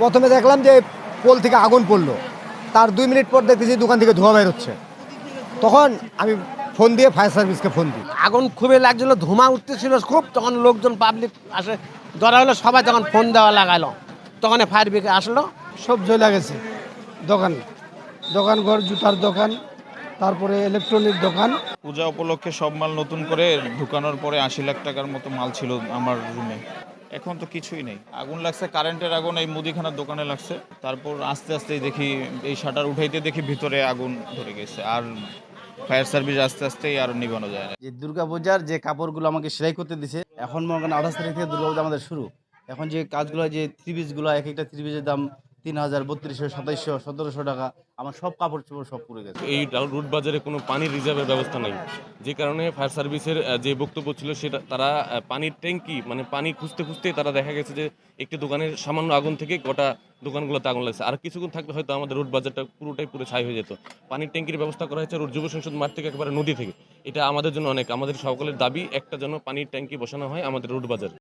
প্রথমে দেখলাম যে পোল থেকে আগুন পড়ল। তার দুই মিনিট পর দেখতেছি দোকান থেকে ধোঁয়া বের হচ্ছে। তখন আমি ফোন দিয়ে ফায়ার সার্ভিসকে ফোন দিই। আগুন খুবই লাগছিল ধোঁয়া উঠতেছিল খুব। তখন লোকজন পাবলিক আসে ধরা হলো সবাই তখন ফোন দেওয়া লাগালো। তখন ফায়ার ব্রিগেড আসলো। সব জ্বলে গেছে। দোকান দোকান ঘর জুতার দোকান তারপরে ইলেকট্রনিক দোকান। পূজা উপলক্ষে সব মাল নতুন করে ঢুকানোর পরে আশি লাখ টাকার মতো মাল ছিল আমার রুমে এখন তো কিছুই নেই। আগুন লাগছে, কারেন্টের আগুন, এই মুদিখানার দোকানে লাগছে। তারপর আস্তে আস্তে দেখি, এই শাটার উঠাইতে দেখি ভিতরে আগুন ধরে গেছে। আর ফায়ার সার্ভিস আস্তে আস্তেই আর নিবানো যায় না। যে দুর্গাপূজার যে কাপড়গুলো আমাকে সেলাই করতে দিছে, এখন মনে করেন আঠাশ তারিখ থেকে দুর্গাপূজা আমাদের শুরু। এখন যে কাজগুলো, যে থ্রি পিসগুলো, এক একটা পিসের দাম তিন হাজার বত্রিশশো, সাতাইশশো, সতেরোশো টাকা। আমার সব কাপড় চোপড় সব পুড়ে গেছে। এই রুট বাজারে কোনো পানির রিজার্ভের ব্যবস্থা নেই। যে কারণে ফায়ার সার্ভিসের যে বক্তব্য ছিল সেটা, তারা পানির ট্যাঙ্কি মানে পানি খুঁজতে খুঁজতে তারা দেখা গেছে যে একটি দোকানের সামান্য আগুন থেকে গোটা দোকানগুলোতে আগুন লাগছে। আর কিছুক্ষণ থাকলে হয়তো আমাদের রোড বাজারটা পুরোটাই পুরো ছাই হয়ে যেত। পানির ট্যাঙ্কির ব্যবস্থা করা হয়েছে রোড যুব সংসদ মাঠ থেকে একেবারে নদী থেকে। এটা আমাদের জন্য অনেক। আমাদের সকলের দাবি, একটা যেন পানির ট্যাঙ্কি বসানো হয় আমাদের রোড বাজারে।